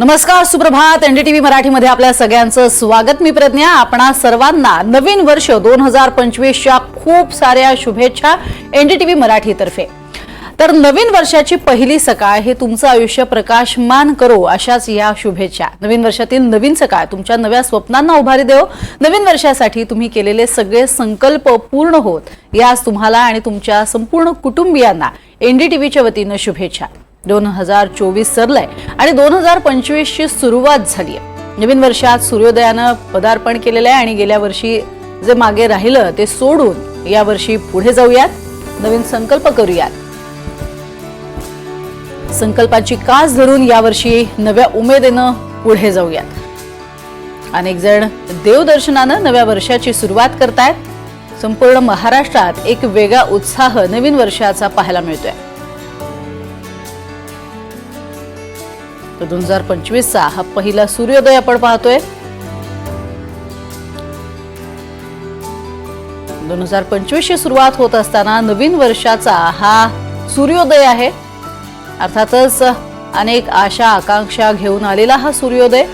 नमस्कार सुप्रभात. एनडीटीव्ही मराठीमध्ये आपल्या सगळ्यांचं स्वागत. मी प्रज्ञा आपणा सर्वांना नवीन वर्ष दोन हजार पंचवीसच्या खूप साऱ्या शुभेच्छा एनडीटीव्ही मराठीतर्फे. तर नवीन वर्षाची पहिली सकाळ हे तुमचं आयुष्य प्रकाशमान करो अशाच या शुभेच्छा. नवीन वर्षातील नवीन सकाळ तुमच्या नव्या स्वप्नांना उभारी देव. नवीन वर्षासाठी तुम्ही केलेले सगळे संकल्प पूर्ण होत. यास तुम्हाला आणि तुमच्या संपूर्ण कुटुंबियांना एनडीटीव्हीच्या वतीनं शुभेच्छा. दोन हजार चोवीस सरलंय आणि दोन हजार पंचवीस ची सुरुवात झाली आहे नवीन वर्षात सूर्योदयानं पदार्पण केलेलं आहे आणि गेल्या वर्षी जे मागे राहिलं ते सोडून या वर्षी पुढे जाऊयात. नवीन संकल्प करूयात. संकल्पाची कास धरून यावर्षी नव्या उमेदीनं पुढे जाऊयात. अनेक जण देवदर्शनानं नव्या वर्षाची सुरुवात करतायत. संपूर्ण महाराष्ट्रात एक वेगळा उत्साह नवीन वर्षाचा पाहायला मिळतोय. तर दोन हजार पंचवीसचा हा पहिला सूर्योदय आपण पाहतोय. दोन हजार पंचवीसची सुरुवात होत असताना नवीन वर्षाचा हा सूर्योदय आहे. अर्थातच अनेक आशा आकांक्षा घेऊन आलेला हा सूर्योदय.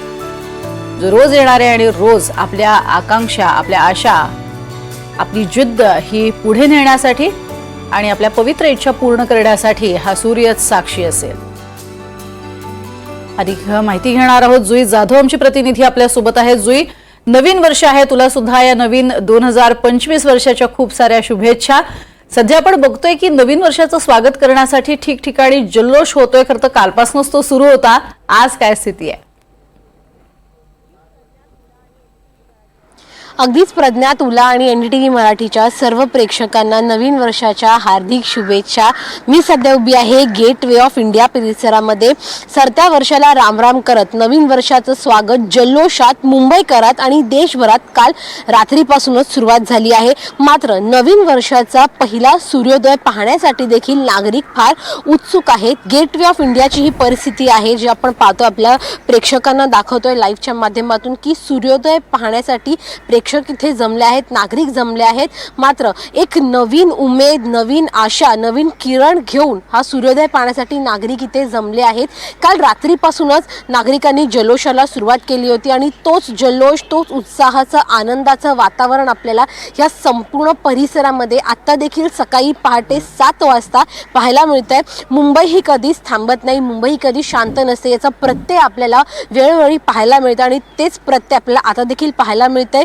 जो रोज येणारे आणि रोज आपल्या आकांक्षा आपल्या आशा आपली जिद्द ही पुढे नेण्यासाठी आणि आपल्या पवित्र इच्छा पूर्ण करण्यासाठी हा सूर्यच साक्षी असेल. अधिक माहिती घेणार आहोत. जुई जाधव आमची प्रतिनिधी आपल्यासोबत आहे जुई नवीन वर्ष आहे. तुला सुद्धा या नवीन दोन हजार पंचवीस वर्षाच्या खूप साऱ्या शुभेच्छा. सध्या आपण बघतोय की नवीन वर्षाचं स्वागत करण्यासाठी ठिकठिकाणी जल्लोष होतोय. खरं तर कालपासूनच तो सुरू होता. आज काय स्थिती आहे? अगदीच प्रज्ञा तुला आणि एन डी टी व्ही मराठीच्या सर्व प्रेक्षकांना नवीन वर्षाच्या हार्दिक शुभेच्छा. मी सध्या उभी आहे गेट वे ऑफ इंडिया परिसरामध्ये. सरत्या वर्षाला रामराम करत नवीन वर्षाचं स्वागत जल्लोषात मुंबईकरात आणि देशभरात काल रात्रीपासूनच सुरुवात झाली आहे. मात्र नवीन वर्षाचा पहिला सूर्योदय पाहण्यासाठी देखील नागरिक फार उत्सुक आहेत. गेट वे ऑफ इंडियाची ही परिस्थिती आहे जी आपण पाहतो आपल्या प्रेक्षकांना दाखवतोय लाईव्हच्या माध्यमातून की सूर्योदय पाहण्यासाठी प्रेक्षक शिक्षक इथे जमले आहेत नागरिक जमले आहेत. मात्र एक नवीन उमेद नवीन आशा नवीन किरण घेऊन हा सूर्योदय पाहण्यासाठी नागरिक इथे जमले आहेत. काल रात्रीपासूनच नागरिकांनी जल्लोषाला सुरुवात केली होती आणि तोच जल्लोष तोच उत्साहाचं आनंदाचं वातावरण आपल्याला या संपूर्ण परिसरामध्ये आत्ता देखील सकाळी पहाटे सात वाजता पाहायला मिळत आहे मुंबई ही कधीच थांबत नाही मुंबई ही कधी शांत नसते याचा प्रत्यय आपल्याला वेळोवेळी पाहायला मिळतं आणि तेच प्रत्यय आपल्याला आता देखील पाहायला मिळतंय.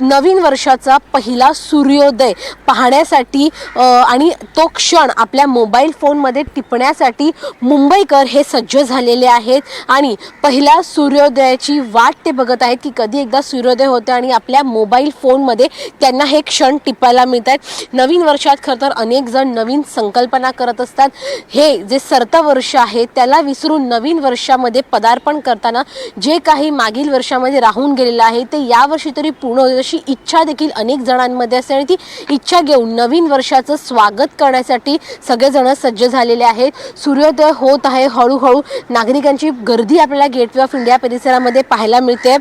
नवीन वर्षाचा पहिला सूर्योदय पाहण्यासाठी आणि तो क्षण आपल्या मोबाईल फोनमध्ये टिपण्यासाठी मुंबईकर हे सज्ज झालेले आहेत. आणि पहिल्या सूर्योदयाची वाट ते बघत आहेत की कधी एकदा सूर्योदय होते आणि आपल्या मोबाईल फोनमध्ये त्यांना हे क्षण टिपायला मिळत आहेत नवीन वर्षात खरं तर अनेक जण नवीन संकल्पना करत असतात. हे जे सरतं वर्ष आहे त्याला विसरून नवीन वर्षामध्ये पदार्पण करताना जे काही मागील वर्षामध्ये राहून गेलेलं आहे ते यावर्षी तरी पूर्ण अशी इच्छा देखील अनेक जणांमध्ये असते आणि ती इच्छा घेऊन नवीन वर्षाचं स्वागत करण्यासाठी सगळेजण सज्ज झालेले आहेत. सूर्योदय होत आहे. हळूहळू नागरिकांची गर्दी आपल्याला गेटवे ऑफ इंडिया परिसरामध्ये पाहायला मिळते.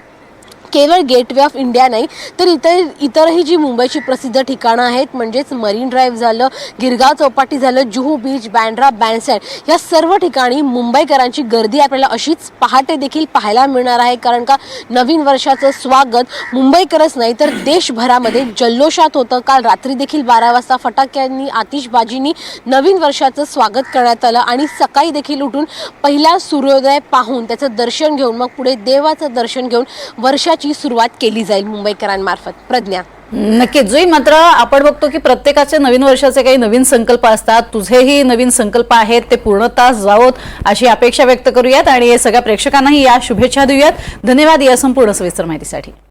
केवळ गेटवे ऑफ इंडिया नाही तर इतर इतरही जी मुंबईची प्रसिद्ध ठिकाणं आहेत म्हणजेच मरीन ड्राईव्ह झालं गिरगाव चौपाटी झालं जुहू बीच बँड्रा बँडसँड या सर्व ठिकाणी मुंबईकरांची गर्दी आपल्याला अशीच पहाटे देखील पाहायला मिळणार आहे. कारण का नवीन वर्षाचं स्वागत मुंबईकरच नाही तर देशभरामध्ये जल्लोषात होतं. काल रात्री देखील बारा वाजता फटाक्यांनी आतिषबाजींनी नवीन वर्षाचं स्वागत करण्यात आलं आणि सकाळी देखील उठून पहिला सूर्योदय पाहून त्याचं दर्शन घेऊन मग पुढे देवाचं दर्शन घेऊन वर्षाची सुरुवात केली जाईल मुंबईकरांमार्फत. प्रज्ञा. नक्कीच. जुई मात्र आपण बघतो की प्रत्येकाचे नवीन वर्षाचे काही नवीन संकल्प असतात. तुझेही नवीन संकल्प आहेत. ते पूर्णतः जावोत अशी अपेक्षा व्यक्त करूयात आणि सगळ्या प्रेक्षकांनाही या शुभेच्छा देऊयात. धन्यवाद या संपूर्ण सविस्तर माहितीसाठी.